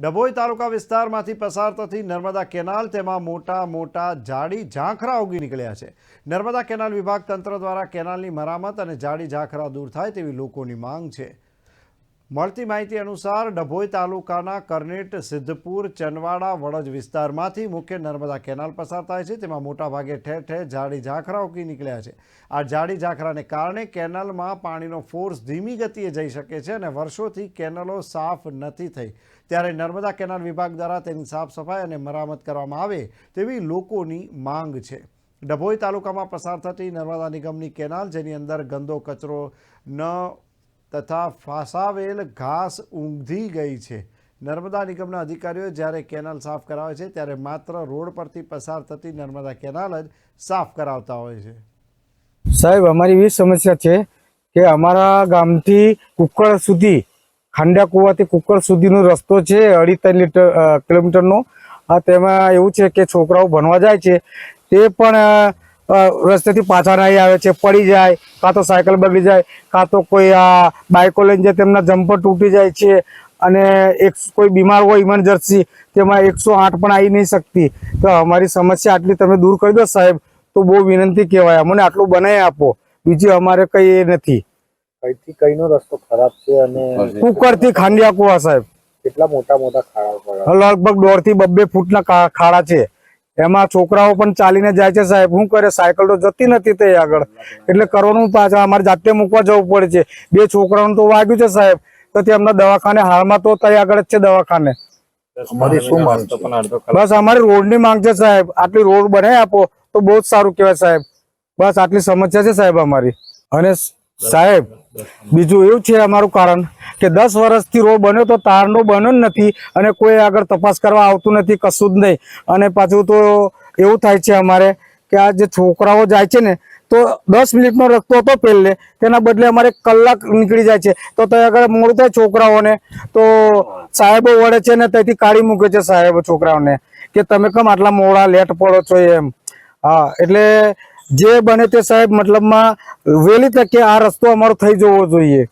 ડભોઈ તાલુકા વિસ્તારમાંથી પસાર થતી નર્મદા કેનાલ તેમાં મોટા મોટા જાડી ઝાંખરા ઉગી નીકળ્યા છે. નર્મદા કેનાલ વિભાગ તંત્ર દ્વારા કેનાલની મરામત અને જાડી ઝાંખરા દૂર થાય તેવી લોકોની માંગ છે. મળતી માહિતી અનુસાર ડભોઈ તાલુકાના કરનેટ, સિદ્ધપુર, ચનવાડા વડજ વિસ્તારમાંથી મુખ્ય નર્મદા કેનાલ પસાર થાય છે. તેમાં મોટાભાગે ઠેર ઠેર જાડી ઝાંખરા ઉકી નીકળ્યા છે. આ જાડી ઝાંખરાને કારણે કેનાલમાં પાણીનો ફોર્સ ધીમી ગતિએ જઈ શકે છે અને વર્ષોથી કેનલો સાફ નથી થઈ. ત્યારે નર્મદા કેનાલ વિભાગ દ્વારા તેની સાફ સફાઈ અને મરામત કરવામાં આવે તેવી લોકોની માંગ છે. ડભોઈ તાલુકામાં પસાર થતી નર્મદા નિગમની કેનાલ, જેની અંદર ગંદો કચરો ન તથા ફાસાવેલ ઘાસ ઊંઘી ગઈ છે. નર્મદા નિગમના અધિકારીઓ જ્યારે કેનાલ સાફ કરાવે છે, ત્યારે માત્ર રોડ પરથી પસાર થતી નર્મદા કેનાલ જ સાફ કરાવતા હોય છે. સાહેબ, અમારી એવી સમસ્યા છે કે અમારા ગામથી કુકર સુધી, ખાંડિયા કુવાથી કુકર સુધીનો રસ્તો છે અઢી ત્રણ લીટર કિલોમીટરનો. આ તેમાં એવું છે કે છોકરાઓ ભણવા જાય છે. તે પણ રસ્તેથી પાછા નહીં આવે છે પડી જાય કાં તો સાયકલ બગડી જાય કાં તો કોઈ આ બાઇકો લઈને જાય તેમના જમ્પર તૂટી જાય છે અને એક કોઈ બીમાર હોય ઇમરજન્સી તેમાં એકસો આઠ પણ આવી નહીં શકતી. તો અમારી સમસ્યા આટલી તમે દૂર કરી દો સાહેબ તો બહુ વિનંતી કહેવાય. અમને આટલું બનાવી આપો. બીજું અમારે કંઈ એ નથી. કઈથી કઈનો રસ્તો ખરાબ છે અને કુકરથી ખાંડિયા કુવા સાહેબ. કેટલા મોટા મોટા ખાડા લગભગ દોઢથી બબ્બે ફૂટના ખાડા છે. એમાં છોકરાઓ પણ ચાલીને જાય છે સાહેબ. શું કરે સાયકલ તો જતી નથી તે આગળ. એટલે કરવાનું પાછા અમારે જાતે મૂકવા જવું પડે છે. બે છોકરાઓને તો વાગ્યું છે સાહેબ. તો તે એમના દવાખાને હાલમાં તો ત્યાં આગળ જ છે દવાખાને. બસ અમારી રોડની માંગ છે સાહેબ. આટલી રોડ બનાવી આપો તો બહુ જ સારું કહેવાય સાહેબ. બસ આટલી સમસ્યા છે સાહેબ અમારી. અને સાહેબ બીજું એવું છે અમારું કારણ. કે દસ વર્ષથી રોડ બન્યો તો તારનો બન્યો જ નથી અને કોઈ આગળ તપાસ કરવા આવતું નથી, કશું જ નહીં. અને પાછું તો એવું થાય છે અમારે કે આ જે છોકરાઓ જાય છે ને, તો દસ મિનિટનો રસ્તો હતો પહેલે, તેના બદલે અમારે કલાક નીકળી જાય છે. તો ત્યાં આગળ મોડું થાય છોકરાઓને. તો સાહેબો વળે છે ને, ત્યાંથી કાઢી મૂકે છે સાહેબો છોકરાઓને કે તમે કેમ આટલા મોડા લેટ પડો છો એમ. હા, એટલે જે બને તે સાહેબ મતલબમાં વહેલી તકે આ રસ્તો અમારો થઈ જવો જોઈએ.